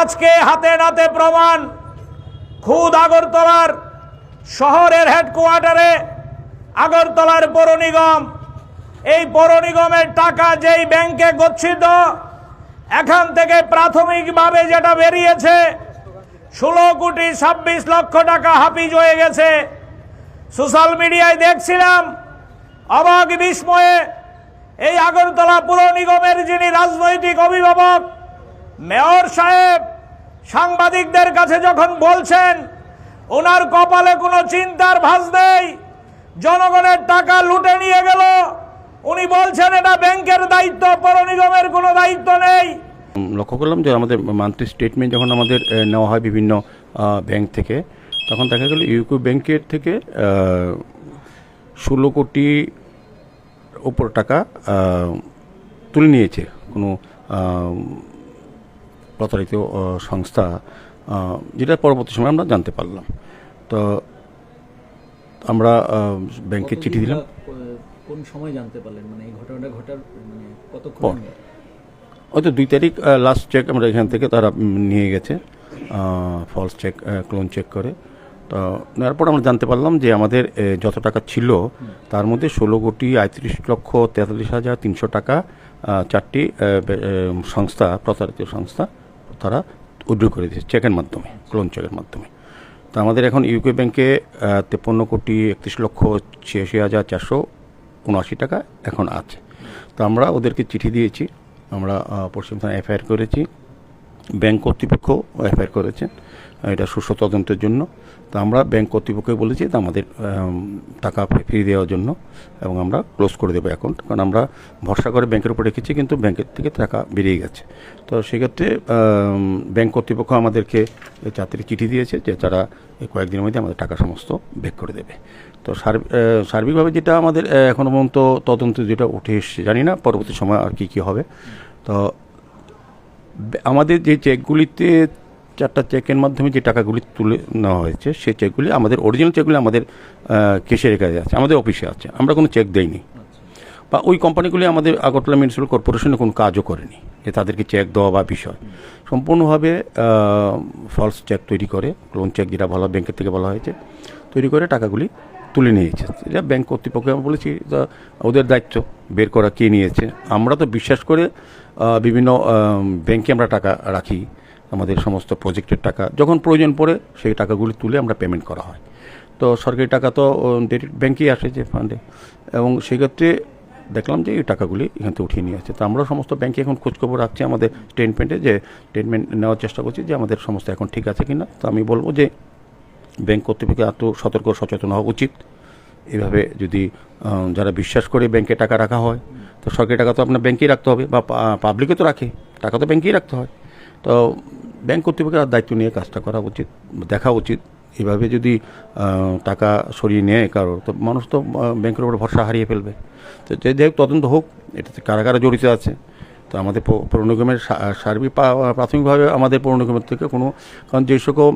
আজকে হাতে নাতে প্রমাণ, খুদ আগরতলার শহরের হেডকোয়ার্টারে আগরতলার পৌর নিগম। এই পৌর নিগমের টাকা যেই ব্যাংকে গচ্ছিত, এখান থেকে প্রাথমিকভাবে যেটা বেরিয়েছে, ষোলো কোটি ছাব্বিশ লক্ষ টাকা হাফিজ হয়ে গেছে। সোশ্যাল মিডিয়ায় দেখছিলাম, অবাক বিস্ময়ে এই আগরতলা পুর নিগমের যিনি রাজনৈতিক অভিভাবক মেয়র সাহেব, সাংবাদিকদের কাছে যখন বলছেন ওনার কপালে কোনো চিন্তার ভাঁজ নেই, জনগণের টাকা লুটে নিয়ে গেল, উনি বলছেন এটা ব্যাংকের দায়িত্ব, পৌর নিগমের কোনো দায়িত্ব নেই। লক্ষ্য করলাম যে আমাদের মান্থলি স্টেটমেন্ট যখন আমাদের নেওয়া হয় বিভিন্ন ব্যাংক থেকে, তখন দেখা গেল ইউকো ব্যাংকের থেকে ষোলো কোটি ওপর টাকা তুলে নিয়েছে। কোনো প্রতারিত সংস্থা যেটা পরবর্তী সময় আমরা জানতে পারলাম। তো আমরা ব্যাংকে চিঠি দিলাম। কোন সময় জানতে পারলেন? মানে এই ঘটনাটা ঘটার মানে কতক্ষণ হয়তো দুই তারিখ লাস্ট চেক আমরা এখান থেকে তারা নিয়ে গেছে ফলস চেক ক্লোন চেক করে। তো নেওয়ার পর আমরা জানতে পারলাম যে আমাদের যত টাকা ছিল তার মধ্যে ষোলো কোটি আয়ত্রিশ লক্ষ তেতাল্লিশ হাজার তিনশো টাকা চারটি সংস্থা প্রতারিত সংস্থা তারা উইড্রো করে দিয়েছে চেকের মাধ্যমে ক্লোন চেকের মাধ্যমে। তো আমাদের এখন ইউকে ব্যাংকে তেপ্পান্ন কোটি একত্রিশ লক্ষ ছিয়াশি হাজার চারশো উনআশি টাকা এখন আছে। তো আমরা ওদেরকে চিঠি দিয়েছি, আমরা পশ্চিম থানায় এফআইআর করেছি ব্যাংক কর্তৃপক্ষ এফআইআর করেছেন। এটা সুস্থ তদন্তের জন্য। তো আমরা ব্যাংক কর্তৃপক্ষকে বলেছি যে আমাদের টাকা ফি- ফিরিয়ে দেওয়ার জন্য এবং আমরা ক্লোজ করে দেবো অ্যাকাউন্ট। কারণ আমরা ভরসা করে ব্যাংকের উপর রেখেছি, কিন্তু ব্যাংকের থেকে টাকা বেরিয়ে গেছে। তো সেক্ষেত্রে ব্যাংক কর্তৃপক্ষ আমাদেরকে এই চিঠি দিয়েছে যে তারা কয়েকদিনের মধ্যে আমাদের টাকা সমস্ত বেক করে দেবে। তো সার্ব- সার্বিকভাবে যেটা আমাদের এখনও পর্যন্ত তদন্ত যেটা উঠে এসছে, জানি না পরবর্তী সময় আর কি কি হবে। তো আমাদের যে চেকগুলিতে চারটা চেকের মাধ্যমে যে টাকাগুলি তুলে নেওয়া হয়েছে, সেই চেকগুলি আমাদের অরিজিনাল চেকগুলি আমাদের কেসে রেখে আছে, আমাদের অফিসে আছে। আমরা কোনো চেক দেইনি। বা ওই কোম্পানিগুলি আমাদের আগরতলা মিউনিসিপ্যাল কর্পোরেশনে কোনো কাজও করেনি, যে তাদেরকে চেক দেওয়া বা বিষয়। সম্পূর্ণভাবে ফলস চেক তৈরি করে লোন চেক যেটা বলা ব্যাংকের থেকে বলা হয়েছে, তৈরি করে টাকাগুলি তুলে নিয়েছে। এটা ব্যাংক কর্তৃপক্ষকে আমি বলেছি ওদের দায়িত্ব, বের করা কে নিয়েছে। আমরা তো বিশ্বাস করে বিভিন্ন ব্যাংকে আমরা টাকা রাখি। আমাদের সমস্ত প্রজেক্টের টাকা, যখন প্রয়োজন পড়ে সেই টাকাগুলি তুলে আমরা পেমেন্ট করা হয়। তো সরকারি টাকা তো ডিরেক্ট ব্যাংকেই আসে যে ফান্ডে এবং সেক্ষেত্রে দেখলাম যে এই টাকাগুলি এখান থেকে উঠিয়ে নিয়ে আসছে তো আমরা সমস্ত ব্যাংকে এখন খোঁজখবর রাখছি আমাদের স্টেটমেন্টে যে স্টেটমেন্ট নেওয়ার চেষ্টা করছি যে আমাদের সমস্ত এখন ঠিক আছে কি না তো আমি বলব যে ব্যাংক কর্তৃপক্ষে এত সতর্ক সচেতন হওয়া উচিত। এভাবে যদি যারা বিশ্বাস করে ব্যাংকে টাকা রাখা হয়, তো সরকারি টাকা তো আপনার ব্যাংকেই রাখতে হবে বা পাবলিকে তো রাখে। টাকা তো ব্যাংকেই রাখতে হয়। তো ব্যাংক কর্তৃপক্ষের দায়িত্ব নিয়ে কাজটা করা উচিত, দেখা উচিত। এভাবে যদি টাকা সরিয়ে নেয় কারও, তো মানুষ তো ব্যাংকের উপর ভরসা হারিয়ে ফেলবে। তো যে যাই হোক তদন্ত হোক, এটাতে কারা কারা জড়িত আছে। তো আমাদের পৌ- পৌর সার্বিক প্রাথমিকভাবে আমাদের পৌর নিগমের থেকে কোনো, কারণ যে সকল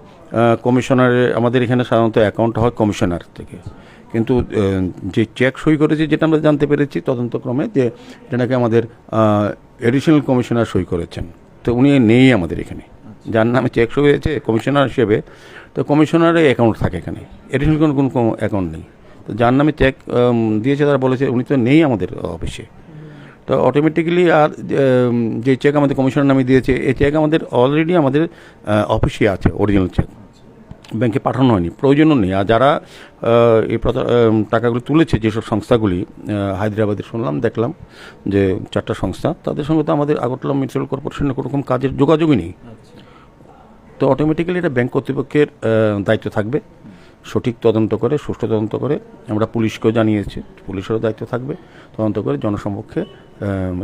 কমিশনারের, আমাদের এখানে সাধারণত অ্যাকাউন্ট হয় কমিশনার থেকে। কিন্তু যে চেক সই করেছে যেটা আমরা জানতে পেরেছি তদন্তক্রমে যে এটা নাকি আমাদের এডিশনাল কমিশনার সই করেছেন। তো উনি নেই আমাদের এখানে। যার নামে চেক সই হয়েছে কমিশনার হিসেবে। তো কমিশনারের অ্যাকাউন্ট থাকে এখানে। এডিশনাল কোনো কোনো অ্যাকাউন্ট নেই। তো যার নামে চেক দিয়েছে, তারা বলেছে উনি তো নেই আমাদের অফিসে তো অটোমেটিক্যালি আর যে চেক আমাদের কমিশনার নামে দিয়েছে, এই চেক আমাদের অলরেডি আমাদের অফিসে আছে অরিজিনাল চেক ব্যাংকে পাঠানো হয়নি। প্রয়োজনও নেই। আর যারা এই টাকাগুলি তুলেছে যেসব সংস্থাগুলি হায়দ্রাবাদে শুনলাম দেখলাম যে চারটা সংস্থা তাদের সঙ্গে তো আমাদের আগরতলা মিউনিসিপ্যাল কর্পোরেশনের কোনো রকম কাজের যোগাযোগই নেই। আচ্ছা। তো অটোমেটিক্যালি এটা ব্যাংক কর্তৃপক্ষের দায়িত্ব থাকবে। সঠিক তদন্ত করে সুষ্ঠু তদন্ত করে আমরা পুলিশকেও জানিয়েছি পুলিশেরও দায়িত্ব থাকবে তদন্ত করে জনসমক্ষে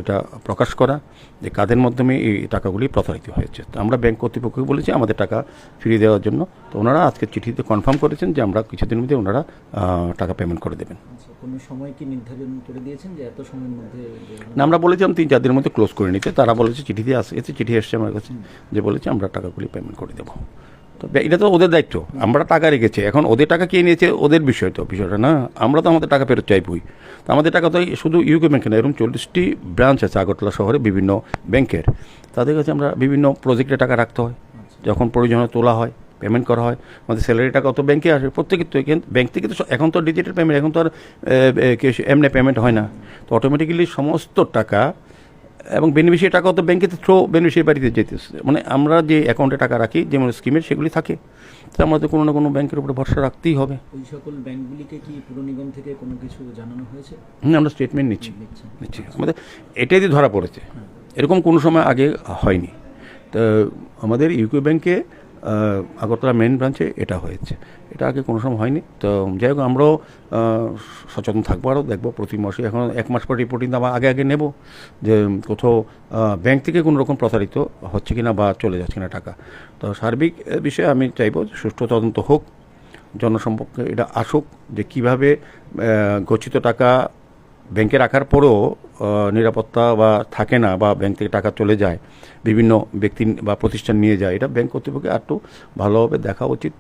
এটা প্রকাশ করা যে কাদের মাধ্যমে এই টাকাগুলি প্রতারিত হয়েছে। তো আমরা ব্যাংক কর্তৃপক্ষকে বলেছি আমাদের টাকা ফিরিয়ে দেওয়ার জন্য। তো ওনারা আজকে চিঠিতে কনফার্ম করেছেন যে আমরা কিছুদিনের মধ্যে ওনারা টাকা পেমেন্ট করে দেবেন। আচ্ছা কোনো সময় কি নির্ধারণ করে দিয়েছেন যে এত সময়ের মধ্যে না আমরা বলেছিলাম তিন চার দিনের মধ্যে ক্লোজ করে নিতে। তারা বলেছে চিঠিতে আসে এসে চিঠি এসছে আমার কাছে যে বলেছে আমরা টাকাগুলি পেমেন্ট করে দেবো। তো এটা তো ওদের দায়িত্ব। আমরা টাকা রেখেছি। এখন ওদের টাকা কে নিয়েছে ওদের বিষয় তো, বিষয়টা না। আমরা তো আমাদের টাকা ফেরত চাইবই। তো আমাদের টাকা তো শুধু ইউকে ব্যাংকে না, এরকম চল্লিশটি ব্রাঞ্চ আছে আগরতলা শহরে বিভিন্ন ব্যাংকের তাদের কাছে আমরা বিভিন্ন প্রজেক্টে টাকা রাখতে হয়। যখন প্রয়োজনে তোলা হয় পেমেন্ট করা হয়। আমাদের স্যালারি টাকা তো ব্যাংকে আসে প্রত্যেকের তো ব্যাংক থেকে তো এখন তো ডিজিটাল পেমেন্ট এখন তো আর এমনি পেমেন্ট হয় না। তো অটোমেটিক্যালি সমস্ত টাকা এবং বেনিফিশিয়ারি টাকা তো ব্যাংকে থ্রো বেনিফিশিয়ারি বাড়িতে যেতেছে মানে আমরা যে অ্যাকাউন্টে টাকা রাখি যেমন স্কিমের সেগুলি থাকে। তো আমরা তো কোনো না কোনো ব্যাংকের উপরে ভরসা রাখতেই হবে। ওই সকল ব্যাংকগুলিকে কি পুর নিগম থেকে কোনো কিছু জানানো হয়েছে? না আমরা স্টেটমেন্ট নিচ্ছি। নিচ্ছি। আমাদের এটাই দিয়ে ধরা পড়েছে। এরকম কোনো সময় আগে হয়নি। তো আমাদের ইউকো ব্যাংকে আগরতলা মেন ব্রাঞ্চে এটা হয়েছে। এটা আগে কোনো সময় হয়নি। তো যাই হোক, আমরাও সচেতন থাকব আরও, দেখব প্রতি মাসে। এখন এক মাস পর রিপোর্টিং আমরা আগে আগে নেব যে কোথাও ব্যাংক থেকে কোনো রকম প্রতারিত হচ্ছে কি না বা চলে যাচ্ছে কিনা টাকা। তো সার্বিক বিষয়ে আমি চাইব সুষ্ঠু তদন্ত হোক, জনসম্পর্কে এটা আসুক যে কীভাবে গচ্ছিত টাকা ব্যাংকে রাখার পরেও নিরাপত্তা বা থাকে না বা ব্যাংক থেকে টাকা চলে যায় বিভিন্ন ব্যক্তি বা প্রতিষ্ঠান নিয়ে যায় এটা ব্যাংক কর্তৃপক্ষের একটু ভালোভাবে দেখা উচিত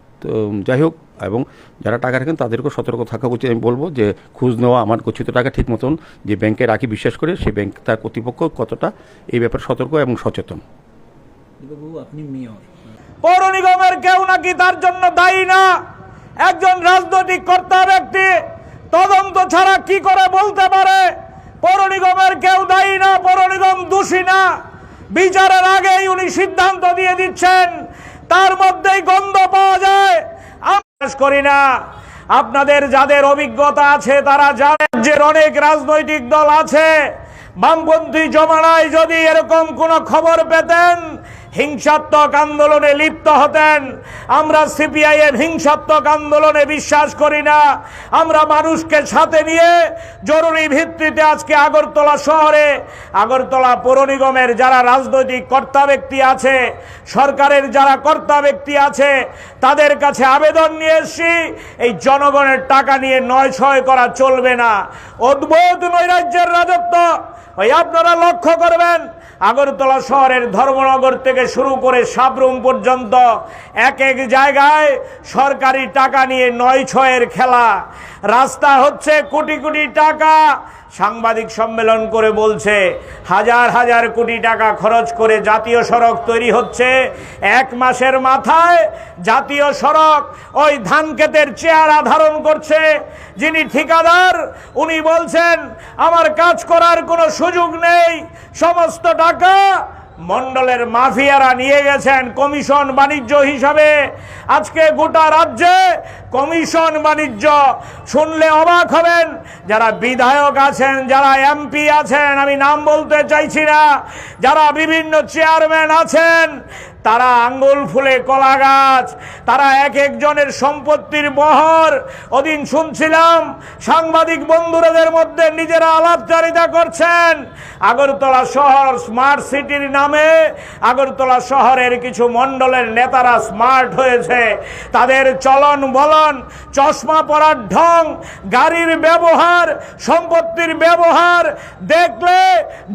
যাই হোক এবং যারা টাকা রাখেন তাদেরকেও সতর্ক থাকা উচিত। আমি বলব যে খোঁজ নেওয়া আমার গচ্ছিত টাকা ঠিক মতন যে ব্যাংকে রাখি বিশ্বাস করে সেই ব্যাংক তার কর্তৃপক্ষ কতটা এই ব্যাপারে সতর্ক এবং সচেতন। দীপকবাবু আপনি মেয়র। পৌর নিগমের কেউ নাকি তার জন্য দায়ী না। একজন রাজনৈতিক কর্তার ব্যক্তি তদন্ত ছাড়া কি করে বলতে পারে? পৌর নিগমের কেউ দায়ী না, পৌর নিগম দোষী না। বিচারের আগেই উনি সিদ্ধান্ত দিয়ে দিচ্ছেন, তার মধ্যেই গন্ধ পাওয়া যায়। আমি বিশ্বাস করি না। আপনাদের যাদের অভিজ্ঞতা আছে, তারা জানেন যে অনেক রাজনৈতিক দল আছে। বামপন্থী জমানায় যদি এরকম কোনো খবর পেতেন হিংসাত্মক আন্দোলনে লিপ্ত হতেন। আমরা সিপিআইএম হিংসাত্মক আন্দোলনে বিশ্বাস করি না। আমরা মানুষকে সাথে নিয়ে জরুরি ভিত্তিতে আজকে আগরতলা শহরে, আগরতলা পৌর নিগমের যারা রাজনৈতিক কর্তা ব্যক্তি আছে, সরকারের যারা কর্তা ব্যক্তি আছে, তাদের কাছে আবেদন নিয়ে এসছি, এই জনগণের টাকা নিয়ে নয় ছয় করা চলবে না। অদ্ভুত নৈরাজ্যের রাজত্ব। ওই আপনারা লক্ষ্য করবেন আগরতলা শহরের ধর্মনগর থেকে শুরু করে সাবরুম পর্যন্ত এক এক জায়গায় সরকারি টাকা নিয়ে নয় ছয়ের খেলা। রাস্তা হচ্ছে কোটি কোটি টাকা। সাংবাদিক সম্মেলন করে বলছে, হাজার হাজার কোটি টাকা খরচ করে জাতীয় সড়ক তৈরি হচ্ছে। এক মাসের মাথায় জাতীয় সড়ক ওই ধান ক্ষেতের চেহারা ধারণ করছে। যিনি ঠিকাদার, উনি বলছেন, আমার কাজ করার কোনো সুযোগ নেই, সমস্ত টাকা মন্ডলের মাফিয়ারা নিয়ে গেছেন কমিশন বাণিজ্য হিসাবে। আজকে গোটা রাজ্যে কমিশন বাণিজ্য। শুনলে অবাক হবেন, যারা বিধায়ক আছেন, যারা এমপি আছেন, আমি নাম বলতে চাইছি না। যারা বিভিন্ন চেয়ারম্যান আছেন তারা আঙ্গুল ফুলে কলা গাছ, তারা এক একজনের সম্পত্তির বহর। ওদিন শুনছিলাম সাংবাদিক বন্ধুরাদের মধ্যে নিজেরা আলাপচারিতা করছেন। আগরতলা শহর স্মার্ট সিটির নামে আগরতলা শহরের কিছু মণ্ডলের নেতারা স্মার্ট হয়েছে। তাদের চলন বলন, চশমা পরার ঢং, গাড়ির ব্যবহার, সম্পত্তির ব্যবহার দেখলে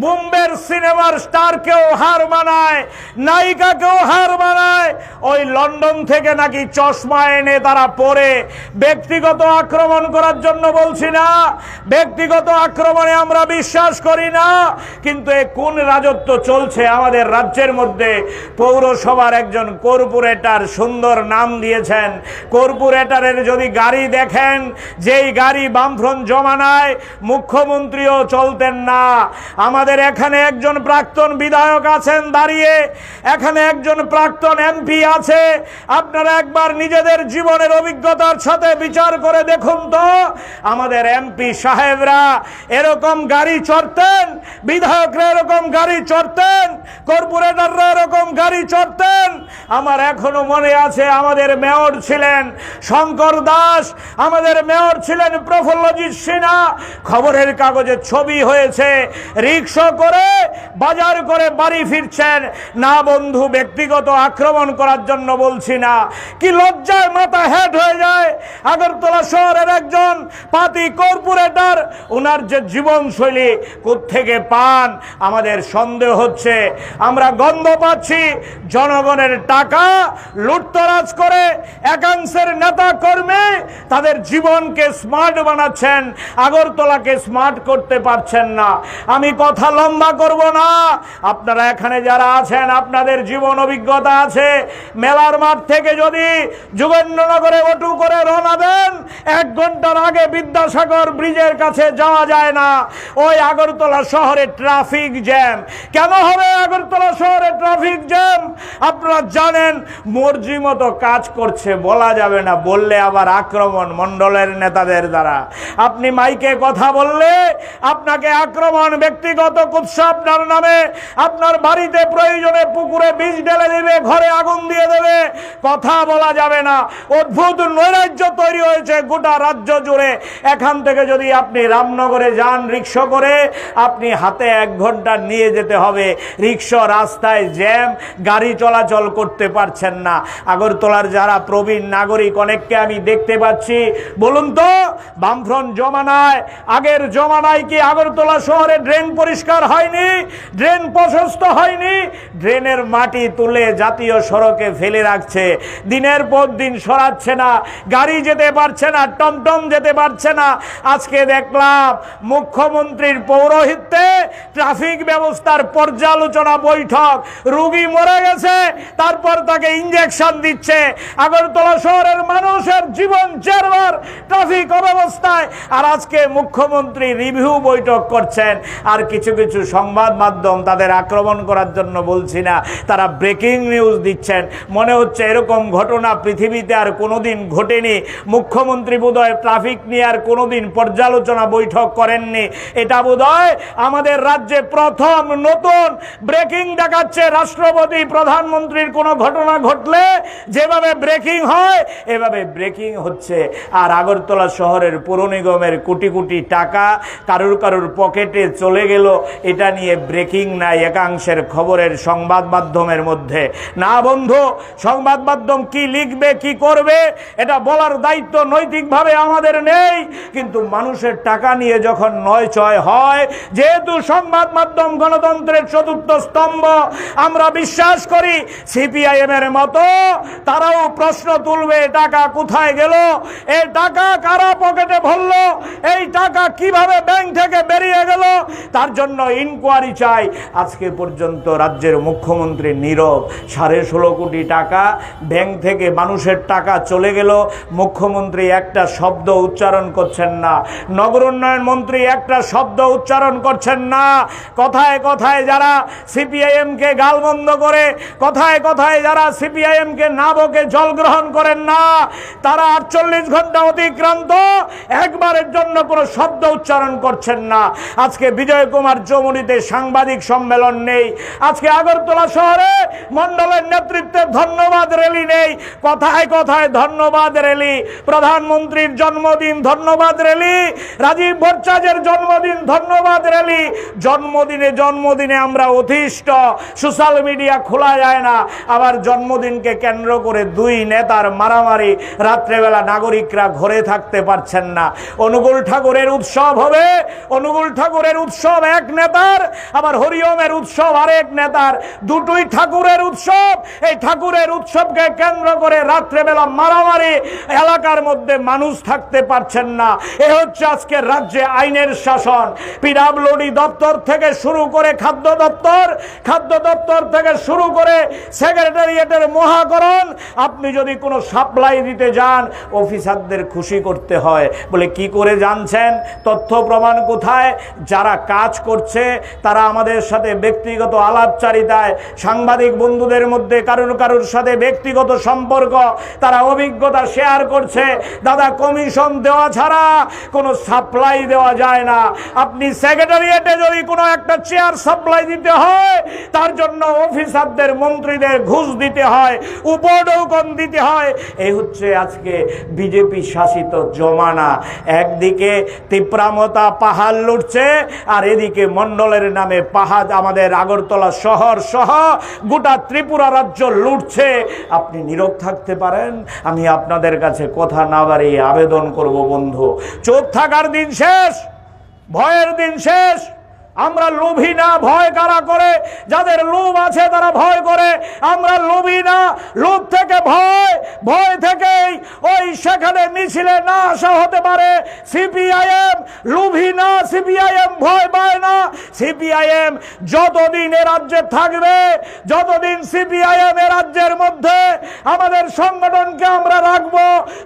বোম্বের সিনেমার স্টারকেও হার মানায়। নায়িকাকেও হার মানায় ওই লন্ডন থেকে নাকি চশমা এনে তারা পরে। ব্যক্তিগত আক্রমণ করার জন্য বলছি না। ব্যক্তিগত আক্রমণে আমরা বিশ্বাস করি না। কিন্তু এ কোন রাজত্ব চলছে আমাদের রাজ্যের মধ্যে? পৌরসভার একজন কর্পোরেটর সুন্দর নাম দিয়েছেন। কর্পোরেটরের যদি গাড়ি দেখেন, যেই গাড়ি বামফ্রন্ট জমানায় মুখ্যমন্ত্রীও চলতেন না। আমাদের এখানে একজন প্রাক্তন বিধায়ক আছেন দাঁড়িয়ে। এখানে একজন প্রাক্তন এমপি আছে। আপনারা একবার নিজেদের জীবনের অভিজ্ঞতার সাথে বিচার করে দেখুন তো। আমাদের এমপি সাহেবরা এরকম গাড়ি চড়তেন, বিধায়করা এরকম গাড়ি চড়তেন, কর্পোরেটররা এরকম গাড়ি চড়তেন। আমার এখনও মনে আছে আমাদের মেয়র ছিলেন শঙ্কর দাস, আমাদের মেয়র ছিলেন প্রফুল্লজিৎ সিনহা। খবরের কাগজে ছবি হয়েছে, রিক্সা করে বাজার করে বাড়ি ফিরছেন। না বন্ধু ব্যক্তিগত আক্রমণ করার জন্য বলছি না। কি লজ্জায় মাথা হেড হয়ে যায়? আগরতলা শহরের একজন পাতি কর্পোরেটর ওনার যে জীবনশৈলী থেকে পান, আমাদের সন্দেহ হচ্ছে। আমরা গন্ধ পাচ্ছি, জনগণের টাকা লুটতরাজ করে একাংশের নেতা কর্মী তাদের জীবনকে স্মার্ট বানাচ্ছেন, আগরতলাকে স্মার্ট করতে পারছেন না। আমি কথা লম্বা করব না। আপনারা এখানে যারা আছেন, আপনাদের জীবন অভিজ্ঞতা আছে। মেলার মাঠ থেকে যদি যোগেন্দ্রনগরে অটু করে রওনা দেন, এক ঘণ্টার আগে বিদ্যাসাগর ব্রিজের কাছে যাওয়া যায় না। ওই আগরতলা শহরে ট্রাফিক জ্যাম। কেন হবে আগরতলা শহরে ট্রাফিক জ্যাম? আপনারা জানেন, মর্জি মতো কাজ করছে বলা যাবে না, বললে আবার আক্রমণ মণ্ডলের নেতাদের দ্বারা। আপনি মাইকে কথা বললে আপনাকে আক্রমণ, ব্যক্তিগত কুৎসা আপনার নামে, আপনার বাড়িতে প্রয়োজনে পুকুরে বীজ ঢেলে দেবে, ঘরে আগুন দিয়ে দেবে, কথা বলা যাবে না। অদ্ভুত নৈরাজ্য তৈরি হয়েছে গোটা রাজ্য জুড়ে। এখান থেকে যদি আপনি রামনগরে যান রিক্সা করে, আপনি হাতে এক ঘণ্টা নিয়ে যেতে হবে। রিক্সা রাস্তায় জ্যাম, গাড়ি চলাচল করতে পারছেন না। আগরতলার যারা প্রবীণ নাগরিক, অনেককে আমি দেখতে পাচ্ছি। বলুন তো, বামফ্রন্ট জমানায়, আগের জমানায় কি আগরতলা শহরে ড্রেন পরিষ্কার হয়নি? ড্রেন প্রশস্ত হয়নি? ড্রেনের মাটি তুলে জাতীয় সড়কে ফেলে রাখছে। দিনের পর দিন সরাচ্ছে না। গাড়ি যেতে পারছে না, টমটম যেতে পারছে না। আজকে দেখলাম মুখ্যমন্ত্রীর পৌরোহিত্যে ট্রাফিক ব্যবস্থার পর্যালোচনা বৈঠক। রুগী মরে গেছে, তারপর তাকে ইঞ্জেকশন দিচ্ছে। আগরতলা শহরের মানুষের জীবন চেরবার ট্রাফিক অব্যবস্থায়। আর আজকে মুখ্যমন্ত্রী রিভিউ বৈঠক করছেন। আর কিছু কিছু সংবাদ মাধ্যম তাদের আক্রমণ করার জন্য বলছি না। তারা ব্রেকিং নিউজ দিচ্ছেন। মনে হচ্ছে এরকম ঘটনা পৃথিবীতে আর কোনোদিন ঘটেনি। মুখ্যমন্ত্রী বোধহয় ট্রাফিক নিয়ে আর কোনোদিন পর্যালোচনা বৈঠক করেননি। এটা বোধহয় আমাদের রাজ্যে প্রথম নতুন ব্রেকিং দেখাচ্ছে। রাষ্ট্রপতি, প্রধানমন্ত্রীর কোনো ঘটনা ঘটলে যেভাবে ব্রেকিং হয়, এভাবে ব্রেকিং হচ্ছে। আর আগরতলা শহরের পৌর নিগমের কোটি কোটি টাকা কারুর কারুর পকেটে চলে গেল। এটা নিয়ে ব্রেকিং নাই। একাংশের খবরের সংবাদ মাধ্যমের মধ্যে না বন্ধু, সংবাদ মাধ্যম কি লিখবে, কি করবে, এটা বলার দায়িত্ব নৈতিকভাবে আমাদের নেই। কিন্তু মানুষের টাকা নিয়ে যখন নয় ছয় হয়, যেহেতু সংবাদ মাধ্যম গণতন্ত্রের চতুর্থ স্তম্ভ, আমরা বিশ্বাস করি সিপিআইএম এর মতো, তারাও প্রশ্ন তুলবে টাকা কোথায় গেল? এই টাকা কারা পকেটে ভরলো? এই টাকা কীভাবে ব্যাংক থেকে বেরিয়ে গেল? তার জন্য ইনকোয়ারি চাই। আজকে পর্যন্ত রাজ্যের মুখ্যমন্ত্রী নীরব সাড়ে ষোলো কোটি টাকা ব্যাংক থেকে মানুষের টাকা চলে গেল। মুখ্যমন্ত্রী একটা শব্দ উচ্চারণ করছেন না। নগর উন্নয়ন মন্ত্রী একটা শব্দ উচ্চারণ করছেন না। কথায় কথায় যারা সিপিআইএমকে গালবন্ধ করে, কথায় কথায় যারা সিপিআইএমকে না বকে জল গ্রহণ করেন না, তারা আটচল্লিশ ঘণ্টা অতিক্রান্ত, একবারের জন্য কোনো শব্দ উচ্চারণ করছেন না। আজকে বিজয় কুমার চৌমুনিতে সাংবাদিক সম্মেলন নেই। আজকে আগরতলা শহরে মন্ডলের নেতৃত্বে ধন্যবাদ র্যালি নেই। কথায় কথায় ধন্যবাদ র্যালি প্রধানমন্ত্রীর জন্মদিন ধন্যবাদ র্যালি রাজীব ভট্টাচার্যের জন্মদিন ধন্যবাদ র্যালি জন্মদিনে জন্মদিনে আমরা অতিষ্ঠ। সোশ্যাল মিডিয়া খোলা যায় না। আবার জন্মদিনকে কেন্দ্র করে দুই নেতার মারামারি রাত্রেবেলা নাগরিকরা ঘরে থাকতে পারছেন না। অনুকূল ঠাকুরের উৎসব হবে। অনুকূল ঠাকুরের উৎসব এক নেতার, আবার হরিওমের উৎসব আরেক নেতার। দুটোই ঠাকুরের উৎসব। এই ঠাকুরের উৎসবকে কেন্দ্র করে রাত্রেবেলা মারামারি, এলাকার মধ্যে মানুষ থাকতে পারছেন না। এ হচ্ছে আজকে রাজ্যে আইনের শাসন। পিডাব্লিউডি দপ্তর থেকে শুরু করে খাদ্য দপ্তর খাদ্য দপ্তর থেকে শুরু করে সেক্রেটারিয়েটের মহাকরণ। আপনি যদি কোনো সাপ্লাই দিতে যান, অফিসারদের খুশি করতে হয়। বলে কি করে জানছেন? তথ্য প্রমাণ কোথায়? যারা কাজ করছে, তারা আমাদের সাথে ব্যক্তিগত আলাপচারিতায়, সাংবাদিক বন্ধুদের মধ্যে কারুর কারুর সাথে ব্যক্তিগত সম্পর্ক, তারা অভিজ্ঞতা শেয়ার করছে। দাদা কমিশন দেওয়া ছাড়া কোনো সাপ্লাই দেওয়া যায় না। আপনি সেক্রেটারিয়েটে যদি কোনো একটা চেয়ার সাপ্লাই দিতে হয়, তার জন্য অফিসারদের মন্ত্রীদের ঘুষ দিতে হয়, উপঢৌকন দিতে হয়। এই হচ্ছে আজকে বিজেপি শাসিত জমানা। একদিকে তিপ্রামতা পাহাড় লুটছে, আর এদিকে মণ্ডলের নামে পাহাড়, আমাদের আগরতলা শহর সহ গোটা ত্রিপুরা রাজ্য লুটছে। আপনি নীরব থাকতে পারেন। আমি আপনাদের কাছে কথা না বাড়িয়ে আবেদন করব, বন্ধু। চোখ থাকার দিন শেষ, ভয়ের দিন শেষ। আমরা লোভী না, ভয় কারা করে? যাদের লোভ আছে তারা ভয় করে। আমরা লোভী না, লোভ থেকে ভয় ভয় থেকেই ওই সেখানে মিছিলে না আসা হতে পারে। সিপিআইএম লোভী না, সিপিআইএম ভয় পায় না। সিপিআইএম যতদিন এ রাজ্যে থাকবে, যতদিন সিপিআইএম এ রাজ্যের মধ্যে আমাদের সংগঠনকে আমরা রাখব,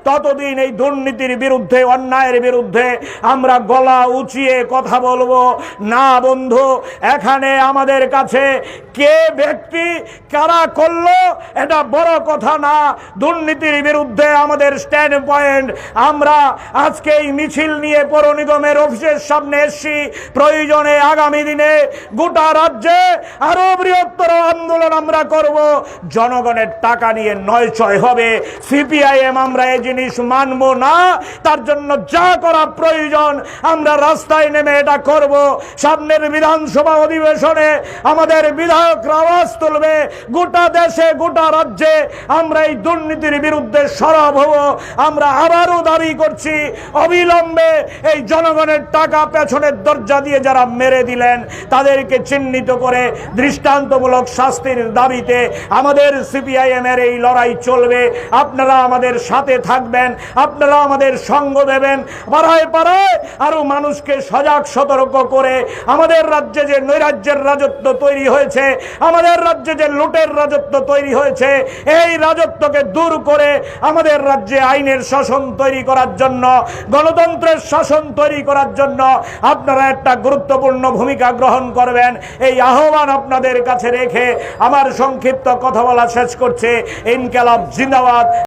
ততদিন এই দুর্নীতির বিরুদ্ধে, অন্যায়ের বিরুদ্ধে আমরা গলা উঁচিয়ে কথা বলব। না বন্ধু, এখানে আমাদের কাছে কে ব্যক্তি কারা করল, এটা বড় কথা না। দুর্নীতির বিরুদ্ধে আমাদের স্ট্যান্ড পয়েন্ট আমরা আজকে এই মিছিল নিয়ে পৌর নিগমের অফিসের সামনে এসছি। প্রয়োজনে আগামী দিনে গোটা রাজ্যে আরও বৃহত্তর আন্দোলন আমরা করব। জনগণের টাকা নিয়ে নয় ছয় হবে। সিপিআইএম আমরা এই জিনিস মানব না। তার জন্য যা করা প্রয়োজন, আমরা রাস্তায় নেমে এটা করব। সামনের বিধানসভা অধিবেশনে আমাদের বিধায়করা আওয়াজ তুলবে, গোটা দেশে, গোটা রাজ্যে আমরা এই দুর্নীতির বিরুদ্ধে সরব হব। আমরা আবারও দাবি করছি, অবিলম্বে এই জনগণের টাকা পেছনের দরজা দিয়ে যারা মেরে দিলেন, তাদেরকে চিহ্নিত করে দৃষ্টান্তমূলক শাস্তির দাবিতে আমাদের সিপিআইএম এর এই লড়াই চলবে। আপনারা আমাদের সাথে থাকবেন, আপনারা আমাদের সঙ্গ দেবেন। পাড়ায় পাড়ায় আরও মানুষকে সজাগ সতর্ক করে আমাদের রাজ্যে যে নৈরাজ্যের রাজত্ব তৈরি হয়েছে, আমাদের রাজ্যে যে লুটের রাজত্ব তৈরি হয়েছে, এই রাজত্বকে দূর করে আমাদের রাজ্যে আইনের শাসন তৈরি করার জন্য, গণতন্ত্রের শাসন তৈরি করার জন্য আপনারা একটা গুরুত্বপূর্ণ ভূমিকা গ্রহণ করবেন। এই আহ্বান আপনাদের কাছে রেখে আমার সংক্ষিপ্ত কথা বলা শেষ করছে। ইনকালাব জিন্দাবাদ।